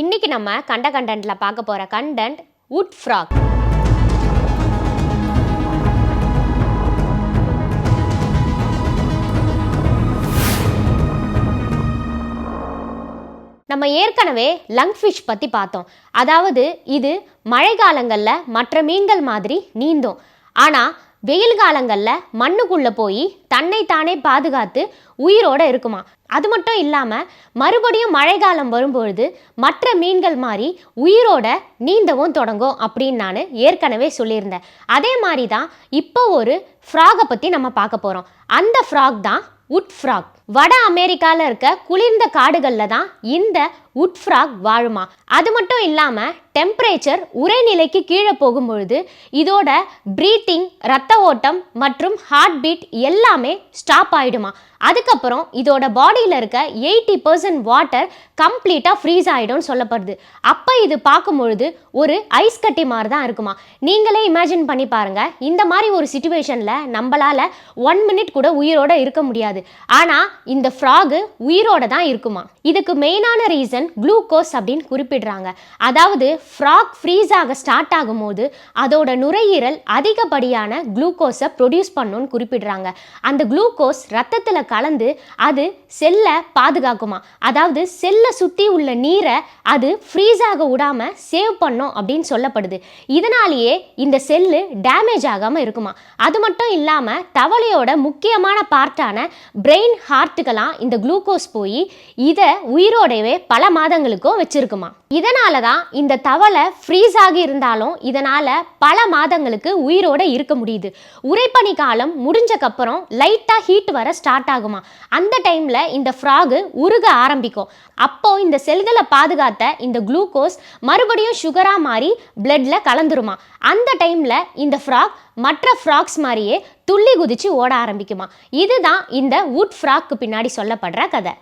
இன்னைக்கு நம்ம கண்ட கண்டென்ட்ல பார்க்க போற கண்டென்ட் வுட் ஃப்ராக் நம்ம ஏற்கனவே லங் ஃபிஷ் பற்றி பார்த்தோம். அதாவது இது மழை காலங்களில் மற்ற மீன்கள் மாதிரி நீந்தும். ஆனால் வெயில் காலங்களில் மண்ணுக்குள்ளே போய் தன்னை தானே பாதுகாத்து உயிரோட இருக்குமா? அது மட்டும் இல்லாமல் மறுபடியும் மழைக்காலம் வரும்பொழுது மற்ற மீன்கள் மாதிரி உயிரோட நீந்தவும் தொடங்கும் அப்படின்னு நான் ஏற்கனவே சொல்லியிருந்தேன். அதே மாதிரி தான் இப்போ ஒரு ஃப்ராகை பற்றி நம்ம பார்க்க போகிறோம் அந்த ஃப்ராக் தான் உட் ஃப்ராக் வட அமெரிக்காவில் இருக்க குளிர்ந்த காடுகளில் தான் இந்த உட் ஃப்ராக் வாழுமா? அது மட்டும் இல்லாமல் டெம்பரேச்சர் உரைநிலைக்கு கீழே போகும்பொழுது இதோட ப்ரீத்திங் ரத்த ஓட்டம் மற்றும் ஹார்ட் பீட் எல்லாமே ஸ்டாப் ஆகிடுமா அதுக்கப்புறம் இதோட பாடியில் இருக்க எயிட்டி பர்சன்ட் வாட்டர் கம்ப்ளீட்டாக ஃப்ரீஸ் ஆகிடும்னு சொல்லப்படுது. அப்போ இது பார்க்கும்பொழுது ஒரு ஐஸ் கட்டி மாதிரி தான் இருக்குமா? நீங்களே இமேஜின் பண்ணி பாருங்க. இந்த மாதிரி ஒரு சுச்சுவேஷனில் நம்மளால ஒன் மினிட் கூட உயிரோட இருக்க முடியாது. ஆனால் இந்த ஃப்ராகு உயிரோட தான் இருக்குமா? இதுக்கு மெயினான ரீசன் குளூக்கோஸ் அப்படின்னு குறிப்பிடுறாங்க. அதாவது ஃப்ராக் ஃப்ரீஸ் ஆக ஸ்டார்ட் ஆகும்போது அதோட நுரையீரல் அதிகப்படியான குளுக்கோஸை ப்ரொடியூஸ் பண்ணுன்னு குறிப்பிடுறாங்க. அந்த குளுக்கோஸ் ரத்தத்தில் கலந்து அது செல்லை பாதுகாக்குமா? அதாவது செல்லை சுற்றி உள்ள நீரை அது ஃப்ரீஸ் ஆக விடாம சேவ் பண்ணும் அப்படின்னு சொல்லப்படுது. இதனாலேயே இந்த செல்லு டேமேஜ் ஆகாமல் இருக்குமா? அது மட்டும் இல்லாமல் தவளையோட முக்கியமான பார்ட்டான பிரெயின் ஹார்ட்டுக்கெல்லாம் இந்த குளுக்கோஸ் போய் இதை உயிரோடவே பல மாதங்களுக்கும் வச்சிருக்குமா? இதனால தான் இந்த தவளை ஃப்ரீஸ் ஆகி இருந்தாலும் இதனால் பல மாதங்களுக்கு உயிரோட இருக்க முடியுது. உரைப்பணி காலம் முடிஞ்சக்கப்புறம் லைட்டாக ஹீட் வர ஸ்டார்ட் ஆகுமா? அந்த டைமில் இந்த ஃப்ராகு உருக ஆரம்பிக்கும். அப்போ இந்த செல்களை பாதுகாத்த இந்த குளுக்கோஸ் மறுபடியும் சுகராக மாறி பிளட்டில் கலந்துருமா? அந்த டைமில் இந்த ஃப்ராக் மற்ற ஃப்ராக்ஸ் மாதிரியே துள்ளி குதிச்சு ஓட ஆரம்பிக்குமா? இதுதான் இந்த வுட் ஃப்ராக்கு பின்னாடி சொல்லப்படுற கதை.